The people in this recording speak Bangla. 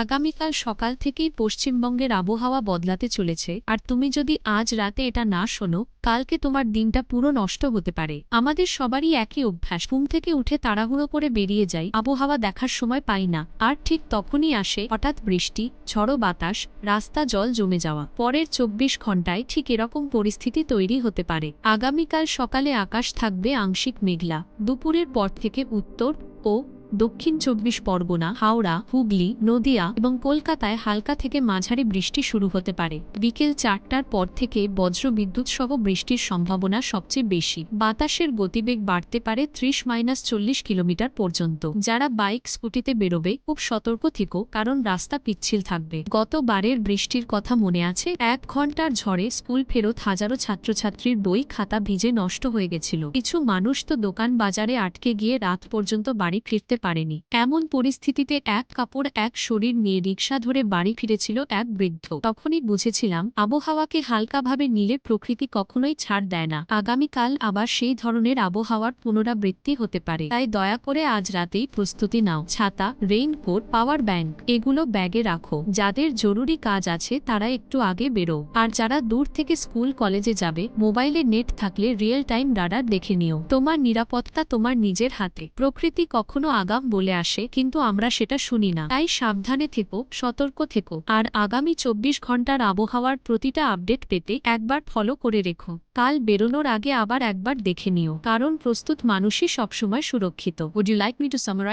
আগামীকাল সকাল থেকেই পশ্চিমবঙ্গের আবহাওয়া বদলাতে চলেছে। আর তুমি যদি আজ রাতে এটা না শোনো, কালকে তোমার দিনটা পুরো নষ্ট হতে পারে। আমাদের সবারই একই অভ্যাস। ঘুম থেকে উঠে তাড়াহুড়ো করে বেরিয়ে যাই। আবহাওয়া দেখার সময় পাই না। আর ঠিক তখনই আসে হঠাৎ বৃষ্টি, ঝড়ো বাতাস, রাস্তা জল জমে যাওয়া। পরের চব্বিশ ঘন্টায় ঠিক এরকম পরিস্থিতি তৈরি হতে পারে। আগামীকাল সকালে আকাশ থাকবে আংশিক মেঘলা। দুপুরের পর থেকে উত্তর ও দক্ষিণ চব্বিশ পরগনা, হাওড়া, হুগলি, নদিয়া এবং কলকাতায় হালকা থেকে মাঝারি বৃষ্টি শুরু হতে পারে। বিকেল চারটার পর থেকে বজ্র বিদ্যুৎ সহ বৃষ্টির সম্ভাবনা সবচেয়ে বেশি। বাতাসের গতিবেগ বাড়তে পারে ত্রিশ মাইনাস চল্লিশ কিলোমিটার পর্যন্ত। যারা বাইক, স্কুটিতে বেরোবে, খুব সতর্ক থেকো, কারণ রাস্তা পিচ্ছিল থাকবে। গতবারের বৃষ্টির কথা মনে আছে? এক ঘণ্টার ঝড়ে স্কুল ফেরত হাজারো ছাত্রছাত্রীর বই, খাতা ভিজে নষ্ট হয়ে গেছিল। কিছু মানুষ তো দোকান বাজারে আটকে গিয়ে রাত পর্যন্ত বাড়ি ফিরতে পারেনি। এমন পরিস্থিতিতে এক কাপড়, এক শরীর নিয়ে রিক্সা ধরে বাড়ি ফিরেছিল এক বৃদ্ধ। তখনই বুঝেছিলাম, আবহাওয়াকে হালকাভাবে নিলে প্রকৃতি কখনোই ছাড় দেয় না। আগামীকাল আবার সেই ধরনের আবহাওয়ার পুনরাবৃত্তি হতে পারে। তাই দয়া করে আজ রাতেই প্রস্তুতি নাও। ছাতা, রেইনকোট, পাওয়ার ব্যাংক, এগুলো ব্যাগে রাখো। যাদের জরুরি কাজ আছে তারা একটু আগে বেরো আর যারা দূর থেকে স্কুল, কলেজে যাবে, মোবাইলে নেট থাকলে রিয়েল টাইম রাডার দেখে নিও। তোমার নিরাপত্তা তোমার নিজের হাতে। প্রকৃতি কখনো আগাম বলে আসে, কিন্তু আমরা সেটা শুনি না। তাই সাবধানে থেকো, সতর্ক থেকো। আর আগামী চব্বিশ ঘণ্টার আবহাওয়ার প্রতিটা আপডেট পেতে একবার ফলো করে রেখো। কাল বেরোনোর আগে আবার একবার দেখে নিও। কারণ প্রস্তুত মানুষই সবসময় সুরক্ষিত। Would you like me to summarise